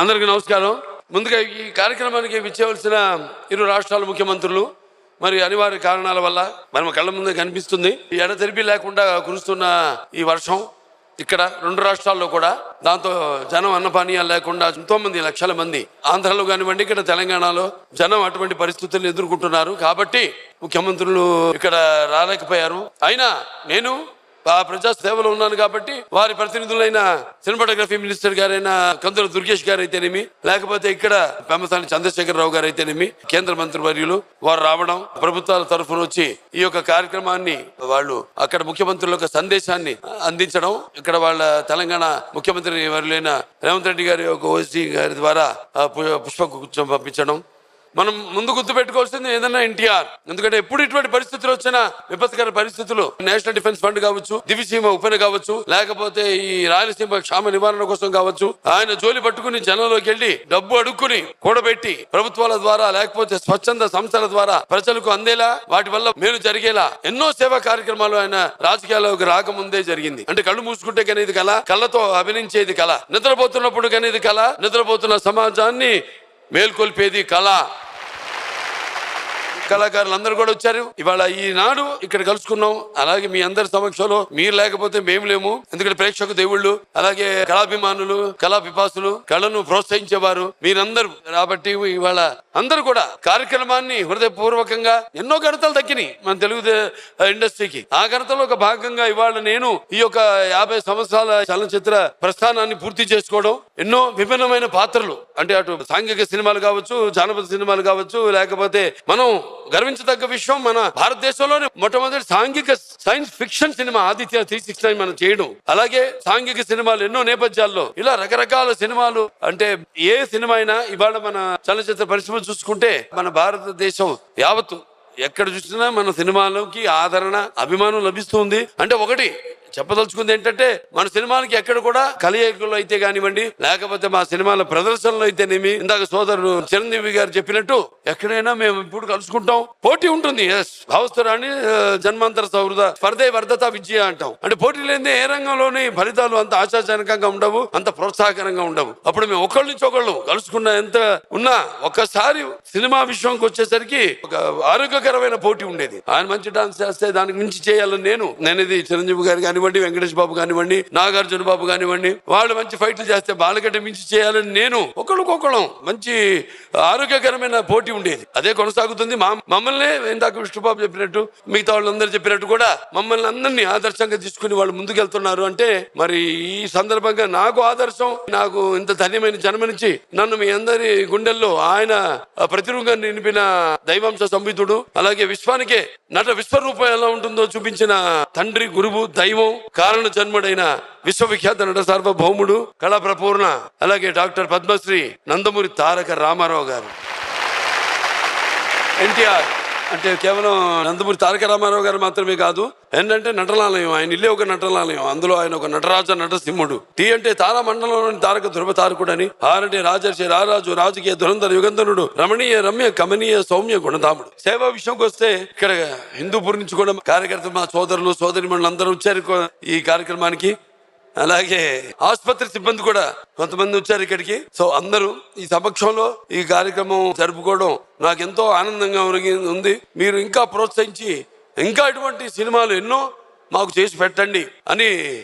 అందరికీ నమస్కారం. ముందుగా ఈ కార్యక్రమానికి విచ్చేవలసిన ఇరు రాష్ట్రాల ముఖ్యమంత్రులు మరి అనివార్య కారణాల వల్ల మనం కళ్ళ ముందే కనిపిస్తుంది. ఈ ఎడతెరిపి లేకుండా కురుస్తున్న ఈ వర్షం ఇక్కడ రెండు రాష్ట్రాల్లో కూడా దాంతో జనం అన్నపానీయాలు లేకుండా ఎంతో మంది లక్షల మంది ఆంధ్రలో కానివ్వండి ఇక్కడ తెలంగాణలో జనం అటువంటి పరిస్థితులను ఎదుర్కొంటున్నారు. కాబట్టి ముఖ్యమంత్రులు ఇక్కడ రాలేకపోయారు. అయినా నేను ఆ ప్రజా సేవలో ఉన్నాను కాబట్టి వారి ప్రతినిధులైన సినిమాటోగ్రఫీ మినిస్టర్ గారైన కందుల దుర్గేష్ గారు అయితేనేమి లేకపోతే ఇక్కడ పెమ్మసాని చంద్రశేఖర రావు గారు అయితేనేమి కేంద్ర మంత్రి వర్యులు వారు రావడం ప్రభుత్వాల తరఫున వచ్చి ఈ యొక్క కార్యక్రమాన్ని వాళ్ళు అక్కడ ముఖ్యమంత్రుల యొక్క సందేశాన్ని అందించడం ఇక్కడ వాళ్ళ తెలంగాణ ముఖ్యమంత్రి వర్యులైన రేవంత్ రెడ్డి గారి యొక్క ఓసీ గారి ద్వారా పుష్పగుచ్చం పంపించడం మనం ముందు గుర్తు పెట్టుకోవాల్సింది ఏదన్నా ఎన్టీఆర్. ఎందుకంటే ఎప్పుడు ఇటువంటి పరిస్థితులు వచ్చినా విపత్కర పరిస్థితులు నేషనల్ డిఫెన్స్ ఫండ్ కావచ్చు దివిసీమ ఉపన కావచ్చు లేకపోతే ఈ రాయలసీమ క్షామ నివారణ కోసం కావచ్చు ఆయన జోలి పట్టుకుని జనంలోకి వెళ్ళి డబ్బు అడుక్కుని కూడబెట్టి ప్రభుత్వాల ద్వారా లేకపోతే స్వచ్ఛంద సంస్థల ద్వారా ప్రజలకు అందేలా వాటి వల్ల మేలు జరిగేలా ఎన్నో సేవా కార్యక్రమాలు ఆయన రాజకీయాల్లోకి రాకముందే జరిగింది. అంటే కళ్ళు మూసుకుంటే కానీ ఇది కళ కళ్ళతో అభినయించేది కళ నిద్రపోతున్నప్పుడు కానీ ఇది కళ నిద్రపోతున్న సమాజాన్ని మేల్కొల్పేది కళ కళాకారులు అందరూ కూడా వచ్చారు. ఇవాళ ఈనాడు ఇక్కడ కలుసుకున్నాం. అలాగే మీ అందరి సమక్షంలో మీరు లేకపోతే మేము లేము. ఎందుకంటే ప్రేక్షక దేవుళ్ళు అలాగే కళాభిమానులు కళా పిపాసులు కళను ప్రోత్సహించేవారు మీరందరూ. కాబట్టి ఇవాళ అందరూ కూడా కార్యక్రమాన్ని హృదయపూర్వకంగా ఎన్నో ఘనతలు దక్కినాయి మన తెలుగు దే- ఇండస్ట్రీకి. ఆ ఘనతలో ఒక భాగంగా ఇవాళ నేను ఈ యొక్క యాభై సంవత్సరాల చలనచిత్ర ప్రస్థానాన్ని పూర్తి చేసుకోవడం. ఎన్నో విభిన్నమైన పాత్రలు. అంటే అటు సాంఘిక సినిమాలు కావచ్చు జానపద సినిమాలు కావచ్చు లేకపోతే మనం గర్వించదగ్గ విషయం మన భారతదేశంలోనే మొట్టమొదటి సాంఘిక science fiction cinema Aditya three six nine మనం చేయడం. అలాగే సాంఘిక సినిమాలు ఎన్నో నేపథ్యాల్లో ఇలా రకరకాల సినిమాలు అంటే ఏ సినిమా అయినా ఇవాళ మన చలనచిత్ర పరిశ్రమ చూసుకుంటే మన భారతదేశం యావత్తు ఎక్కడ చూసినా మన సినిమాలకి ఆదరణ అభిమానం లభిస్తుంది అంటే ఒకటి చెప్పదలుచుకుంది ఏంటంటే మన సినిమాలకి ఎక్కడ కూడా కలియకులు అయితే కానివ్వండి లేకపోతే మా సినిమాల ప్రదర్శనలు అయితేనేమి ఇందాక సోదరుడు చిరంజీవి గారు చెప్పినట్టు ఎక్కడైనా మేము ఇప్పుడు కలుసుకుంటాం పోటీ ఉంటుంది. ఎస్ భావస్తురాని జన్మాంతర సౌహృద స్పర్ధే వర్ధత విజయ అంటాం. అంటే పోటీ లేని ఏ రంగంలోని ఫలితాలు అంత ఆశాజనకంగా ఉండవు అంత ప్రోత్సాహకరంగా ఉండవు. అప్పుడు మేము ఒకళ్ళ నుంచి ఒకళ్ళు కలుసుకున్న ఎంత ఉన్నా ఒక్కసారి సినిమా విషయంకి వచ్చేసరికి ఒక ఆరోగ్యకరమైన పోటీ ఉండేది. ఆయన మంచి డాన్స్ చేస్తే దానికి మించి చేయాలని నేను నేను ఇది చిరంజీవి గారు కానీ కానివ్వండి వెంకటేష్ బాబు కానివ్వండి నాగార్జున బాబు కానివ్వండి వాళ్ళు మంచి ఫైట్లు చేస్తే వాళ్ళకంటే మించి చేయాలని నేను ఒకళ్ళకొకళ్ళం మంచి ఆరోగ్యకరమైన పోటీ ఉండేది. అదే కొనసాగుతుంది. మా మమ్మల్ని ఇందాక విష్ణుబాబు చెప్పినట్టు మిగతా వాళ్ళందరూ చెప్పినట్టు కూడా మమ్మల్ని అందరినీ ఆదర్శంగా తీసుకుని వాళ్ళు ముందుకెళ్తున్నారు అంటే మరి ఈ సందర్భంగా నాకు ఆదర్శం నాకు ఇంత ధన్యమైన జన్మనిచ్చి నన్ను మీ అందరి గుండెల్లో ఆయన ప్రతిరూపంగా నిలిపిన దైవాంశ సంబితుడు అలాగే విశ్వానికే నట విశ్వరూపం ఎలా ఉంటుందో చూపించిన తండ్రి గురువు దైవం కారణ జన్ముడైన విశ్వవిఖ్యాత నట సార్వభౌముడు కళాప్రపూర్ణ అలాగే డాక్టర్ పద్మశ్రీ నందమూరి తారక రామారావు గారు. ఎన్టీఆర్ అంటే కేవలం నందమూరి తారక రామారావు గారు మాత్రమే కాదు ఏంటంటే నటనాలయం ఆయన ఇల్లే ఒక నటనాలయం అందులో ఆయన ఒక నటరాజ నటసింహుడు. టీ అంటే తారా మండలంలోని తారక ధ్రువ తారకుడని ఆర్ అంటే రాజర్షి రారాజు రాజకీయ ధురంధర యుగంధనుడు రమణీయ రమ్య కమనీయ సౌమ్య గుణధాముడు. సేవా విషయంకి వస్తే ఇక్కడ హిందూపూర్ నుంచి కూడా కార్యకర్త మా సోదరులు సోదరి అందరూ వచ్చారు ఈ కార్యక్రమానికి. అలాగే ఆసుపత్రి సిబ్బంది కూడా కొంతమంది వచ్చారు ఇక్కడికి. సో అందరూ ఈ సమక్షంలో ఈ కార్యక్రమం జరుపుకోవడం నాకు ఎంతో ఆనందంగా ఉరిగి- ఉంది. మీరు ఇంకా ప్రోత్సహించి ఇంకా ఇటువంటి సినిమాలు ఎన్నో మాకు చేసి పెట్టండి అని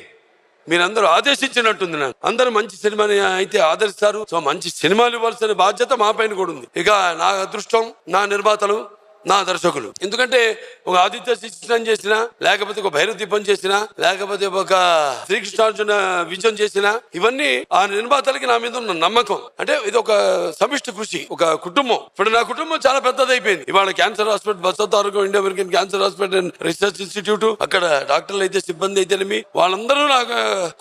మీరందరూ ఆదేశించినట్టుంది నాకు. అందరూ మంచి సినిమాని అయితే ఆదరిస్తారు. సో మంచి సినిమాలు ఇవ్వాల్సిన బాధ్యత మా పైన కూడా ఉంది. ఇక నా అదృష్టం నా నిర్మాతలు నా దర్శకులు. ఎందుకంటే ఒక ఆదిత్య శిక్షణ చేసిన లేకపోతే ఒక భైరవ దీపం చేసిన లేకపోతే ఒక శ్రీకృష్ణార్జున విజయం చేసిన ఇవన్నీ ఆ నిర్మాతలకి నా మీద ఉన్న నమ్మకం. అంటే ఇది ఒక సమిష్టి కృషి ఒక కుటుంబం. ఇప్పుడు నా కుటుంబం చాలా పెద్దదైపోయింది. ఇవాళ క్యాన్సర్ హాస్పిటల్ బసత్ ఆరోగ్యం India American cancer hospital and research institute అక్కడ డాక్టర్లు అయితే సిబ్బంది అయితేనేమి వాళ్ళందరూ నా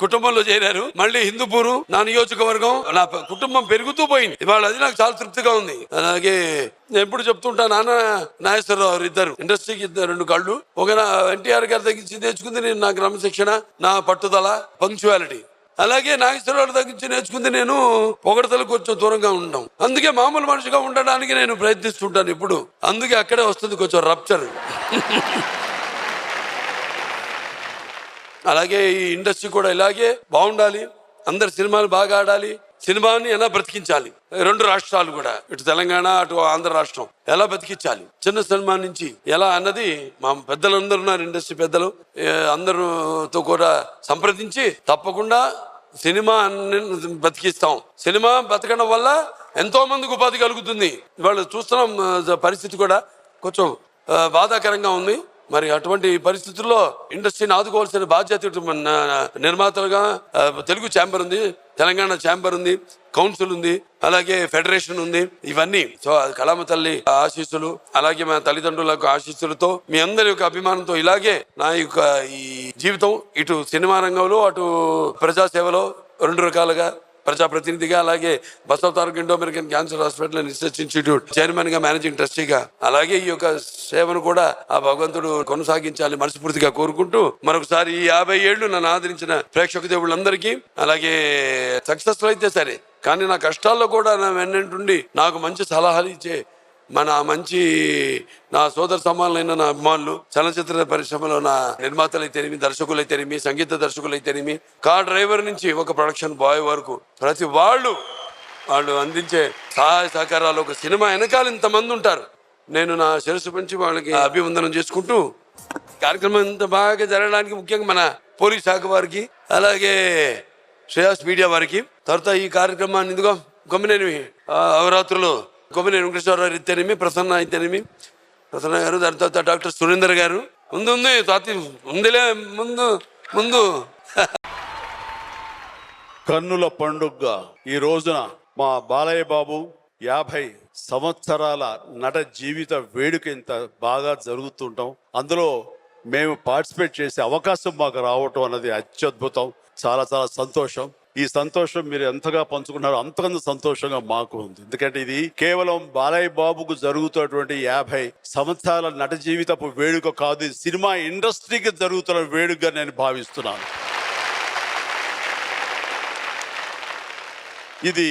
కుటుంబంలో చేరారు. మళ్ళీ హిందూపూరు నా నియోజకవర్గం నా కుటుంబం పెరుగుతూ పోయింది. ఇవాళ అది నాకు చాలా తృప్తిగా ఉంది. అలాగే నేను ఎప్పుడు చెప్తుంటా నాన్న నాగేశ్వరరావు ఇద్దరు. ఇండస్ట్రీకి ఇద్దరు రెండు కళ్ళు. ఒక ఎన్టీఆర్ గారి తగ్గించి నేర్చుకుంది నేను నా క్రమశిక్షణ నా పట్టుదల పంక్చువాలిటీ అలాగే నాగేశ్వరరావు తగ్గించి నేర్చుకుంది నేను పొగడతలు కొంచెం దూరంగా ఉంటాం అందుకే మామూలు మనిషిగా ఉండడానికి నేను ప్రయత్నిస్తుంటాను ఇప్పుడు అందుకే అక్కడే వస్తుంది కొంచెం రప్చర్ అలాగే ఈ ఇండస్ట్రీ కూడా ఇలాగే బాగుండాలి. అందరు సినిమాలు బాగా ఆడాలి. సినిమాని ఎలా బ్రతికించాలి? రెండు రాష్ట్రాలు కూడా ఇటు తెలంగాణ అటు ఆంధ్ర రాష్ట్రం ఎలా బతికించాలి చిన్న సినిమా నుంచి ఎలా అన్నది మా పెద్దలందరూ ఉన్నారు ఇండస్ట్రీ పెద్దలు అందరితో కూడా సంప్రదించి తప్పకుండా సినిమా బతికిస్తాం సినిమా బతకడం వల్ల ఎంతో మందికి ఉపాధి కలుగుతుంది. వాళ్ళు చూస్తున్నాం పరిస్థితి కూడా కొంచెం బాధాకరంగా ఉంది. మరి అటువంటి పరిస్థితుల్లో ఇండస్ట్రీని ఆదుకోవాల్సిన బాధ్యత ఇటు నిర్మాతలుగా తెలుగు ఛాంబర్ ఉంది. తెలంగాణ ఛాంబర్ ఉంది కౌన్సిల్ ఉంది అలాగే ఫెడరేషన్ ఉంది ఇవన్నీ. సో కళామ తల్లి ఆశీస్సులు అలాగే మా తల్లిదండ్రులకు ఆశీస్సులతో మీ అందరి యొక్క అభిమానంతో ఇలాగే నా యొక్క ఈ జీవితం ఇటు సినిమా రంగంలో అటు ప్రజాసేవలో రెండు రకాలుగా ప్రజాప్రతినిధిగా అలాగే Basavataraka Indo American cancer hospital and research institute చైర్మన్గా మేనేజింగ్ ట్రస్టీగా అలాగే ఈ యొక్క సేవను కూడా ఆ భగవంతుడు కొనసాగించాలి మనస్ఫూర్తిగా కోరుకుంటూ మరొకసారి ఈ యాభై ఏళ్ళు నన్ను ఆదరించిన ప్రేక్షక దేవుళ్ళందరికీ అలాగే సక్సెస్ఫుల్ అయితే సరే కానీ నా కష్టాల్లో కూడా నా వెన్నంటుండి నాకు మంచి సలహాలు ఇచ్చే మన మంచి నా సోదర సమానులైన నా అభిమానులు చలనచిత్ర పరిశ్రమలో నా నిర్మాతలు అయితేనేమి దర్శకులు అయితేనేమి సంగీత దర్శకులు అయితేనేమి కార్ డ్రైవర్ నుంచి ఒక ప్రొడక్షన్ బాయ్ వరకు ప్రతి వాళ్ళు వాళ్ళు అందించే సహాయ సహకారాలు ఒక సినిమా వెనకాల ఇంతమంది ఉంటారు. నేను నా శిరస్సు పెంచి వాళ్ళకి అభివందనం చేసుకుంటూ కార్యక్రమం ఇంత బాగా జరగడానికి ముఖ్యంగా మన పోలీస్ శాఖ వారికి అలాగే శ్రేయాస్ మీడియా వారికి తర్వాత ఈ కార్యక్రమాన్ని ఇదిగో కొమ్మినేని అవరాత్రులు కొమ్మినేని వెంకటేశ్వరరావు అయితేనేమి ప్రసన్న అయితేనేమి ప్రసన్న గారు దాని తర్వాత డాక్టర్ సురేందర్ గారు. ముందు ఉంది తాతి ఉందిలే ముందు ముందు. కన్నుల పండుగగా ఈ రోజున మా బాలయ్య బాబు యాభై సంవత్సరాల నట జీవిత వేడుక ఇంత బాగా జరుగుతుంటాం. అందులో మేము పార్టిసిపేట్ చేసే అవకాశం మాకు రావటం అన్నది అత్యద్భుతం. చాలా చాలా సంతోషం. ఈ సంతోషం మీరు ఎంతగా పంచుకున్నారో అంతకంత సంతోషంగా మాకు ఉంది. ఎందుకంటే ఇది కేవలం బాలయ్య బాబుకు జరుగుతున్నటువంటి యాభై సంవత్సరాల నట జీవితపు వేడుక కాదు సినిమా ఇండస్ట్రీకి జరుగుతున్న వేడుకగా నేను భావిస్తున్నాను. ఇది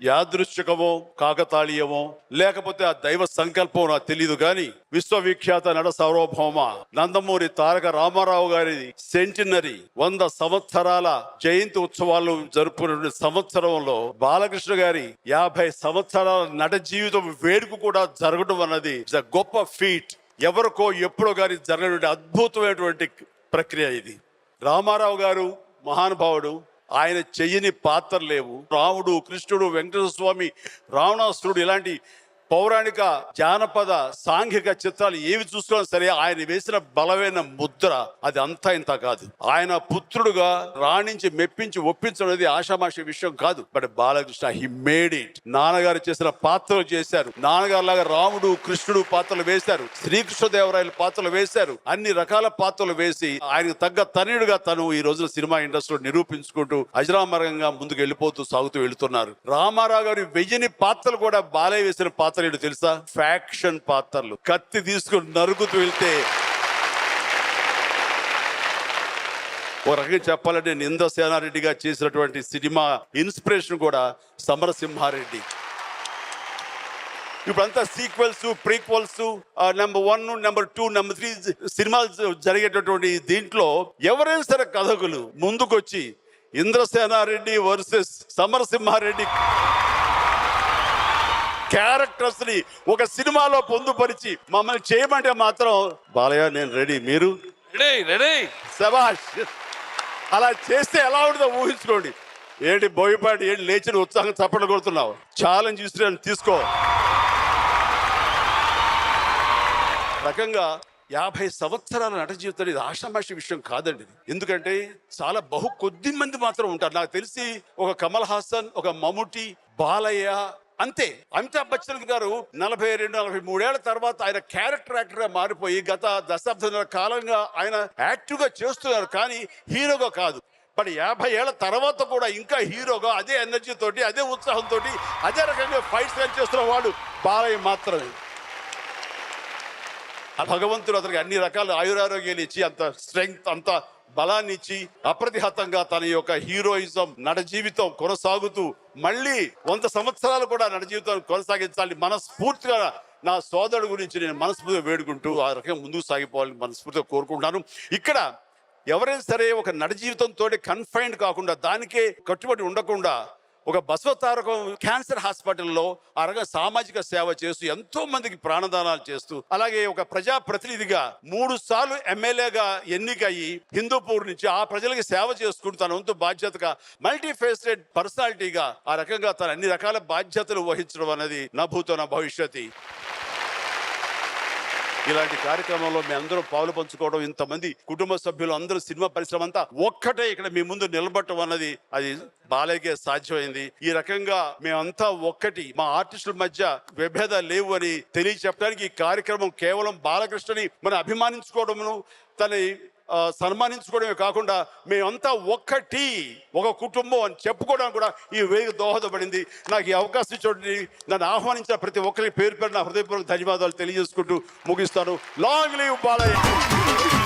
యాదృశ్చికమో కాకతాళీయమో లేకపోతే ఆ దైవ సంకల్పం నాకు తెలియదు కానీ విశ్వవిఖ్యాత నట సార్వభౌమ నందమూరి తారక రామారావు గారి సెంటినరీ వంద సంవత్సరాల జయంతి ఉత్సవాలు జరుపుకున్న సంవత్సరంలో బాలకృష్ణ గారి యాభై సంవత్సరాల నట జీవితం వేడుక కూడా జరగడం అన్నది is గొప్ప ఫీట్ ఎవరికో ఎప్పుడో గారి జరగటువంటి అద్భుతమైనటువంటి ప్రక్రియ ఇది. రామారావు గారు మహానుభావుడు ఆయన చెయ్యని పాత్ర లేవు రాముడు కృష్ణుడు వెంకటేశ్వర స్వామి రావణాసురుడు ఇలాంటి పౌరాణిక జానపద సాంఘిక చిత్రాలు ఏవి చూసుకున్నా సరే ఆయన వేసిన బలమైన ముద్ర అది అంతా ఇంత కాదు. ఆయన పుత్రుడుగా రాణించి మెప్పించి ఒప్పించడం అనేది ఆషామాషి విషయం కాదు. But Balakrishna he made it నాన్నగారు చేసిన పాత్రలు చేశారు. నాన్నగారు లాగా రాముడు కృష్ణుడు పాత్రలు వేశారు. శ్రీకృష్ణదేవరాయల పాత్రలు వేశారు. అన్ని రకాల పాత్రలు వేసి ఆయనకు తగ్గ తనయుడుగా తను ఈ రోజున సినిమా ఇండస్ట్రీలో నిరూపించుకుంటూ అజరామరంగా ముందుకు వెళ్ళిపోతూ సాగుతూ వెళ్తున్నారు. రామారావు గారి వెయ్యని పాత్రలు కూడా బాలయ్య వేసిన పాత్ర ఏంటో తెలుసా? ఫ్యాక్షన్ పాత్రలు. కత్తి తీసుకుని నరుకుతూ వెళ్తే ఓ రకంగా చెప్పాలంటే నింద సేనారెడ్డిగా చేసినటువంటి సినిమా ఇన్స్పిరేషన్ కూడా సమరసింహారెడ్డి. ఇప్పుడంతా sequels prequels number one number two number three సినిమాలు జరిగేటటువంటి దీంట్లో ఎవరైనా సరే కథకులు ముందుకొచ్చి ఇంద్రసేనారెడ్డి వర్సెస్ సమరసింహారెడ్డి క్యారెక్టర్స్ని ఒక సినిమాలో పొందుపరిచి మమ్మల్ని చేయమంటే మాత్రం బాలయ్య నేను రెడీ. మీరు? Ready ready. శబాష్ అలా చేస్తే ఎలా ఉంటుందో ఊహించుకోండి. ఏంటి బోయపాటి ఏంటి లేచిన ఉత్సాహం చప్పట్లు కొడుతున్నావు? ఛాలెంజ్ ఇస్తున్నాను తీసుకో. రకంగా యాభై సంవత్సరాల నట జీవితం ఇది ఆషామాషి విషయం కాదండి. ఎందుకంటే చాలా బహు కొద్ది మంది మాత్రం ఉంటారు. నాకు తెలిసి ఒక కమల్ హాసన్ ఒక మమ్ముటి బాలయ్య అంతే. అమితాబ్ బచ్చన్ గారు నలభై రెండు నలభై మూడేళ్ళ తర్వాత ఆయన క్యారెక్టర్ యాక్టర్గా మారిపోయి గత దశాబ్దం కాలంగా ఆయన యాక్టివ్గా చేస్తున్నారు. కానీ హీరోగా కాదు. బట్ యాభై ఏళ్ళ తర్వాత కూడా ఇంకా హీరోగా అదే ఎనర్జీ తోటి అదే ఉత్సాహంతో అదే రకంగా ఫైట్స్ చేస్తున్న వాడు బాలయ్య మాత్రమే. ఆ భగవంతుడు అతనికి అన్ని రకాల ఆయురారోగ్యాలు ఇచ్చి అంత స్ట్రెంగ్త్ అంత బలాన్ని ఇచ్చి అప్రతిహతంగా తన యొక్క హీరోయిజం నట జీవితం కొనసాగుతూ మళ్ళీ వంద సంవత్సరాలు కూడా నడ జీవితం కొనసాగించాలి మనస్ఫూర్తిగా నా సోదరుడు గురించి నేను మనస్ఫూర్తిగా వేడుకుంటూ ఆ రకంగా ముందుకు సాగిపోవాలని మనస్ఫూర్తిగా కోరుకుంటున్నాను. ఇక్కడ ఎవరైనా సరే ఒక నడ జీవితంతో కన్ఫైన్డ్ కాకుండా దానికే కట్టుబడి ఉండకుండా ఒక బసవ తారకం క్యాన్సర్ హాస్పిటల్లో ఆ రకంగా సామాజిక సేవ చేస్తూ ఎంతో మందికి ప్రాణదానాలు చేస్తూ అలాగే ఒక ప్రజా ప్రతినిధిగా మూడు సార్లు ఎమ్మెల్యేగా ఎన్నికయ్యి హిందూపూర్ నుంచి ఆ ప్రజలకి సేవ చేసుకుంటూ తన వంతు బాధ్యతగా మల్టీ ఫేస్టెడ్ పర్సనాలిటీగా ఆ రకంగా తన అన్ని రకాల బాధ్యతలు వహించడం అనేది నా భూతో నా భవిష్యత్తు. ఇలాంటి కార్యక్రమంలో మీ అందరూ పాలు పంచుకోవడం ఇంతమంది కుటుంబ సభ్యులు అందరూ సినిమా పరిశ్రమ అంతా ఒక్కటే ఇక్కడ మీ ముందు నిలబడటం అన్నది అది బాలయ్యకే సాధ్యమైంది. ఈ రకంగా మేమంతా ఒక్కటి మా ఆర్టిస్టుల మధ్య విభేదాలు లేవు అని తెలియచెప్పడానికి ఈ కార్యక్రమం కేవలం బాలకృష్ణని మనం అభిమానించుకోవడమును తన సన్మానించుకోవడమే కాకుండా మేమంతా ఒక్కటి ఒక కుటుంబం అని చెప్పుకోవడానికి కూడా ఈ వేదిక దోహదపడింది. నాకు ఈ అవకాశం చూడండి నన్ను ఆహ్వానించిన ప్రతి ఒక్కరి పేరు పేరు నా హృదయపూర్వక ధన్యవాదాలు తెలియజేసుకుంటూ ముగిస్తాను. Long live Balayya.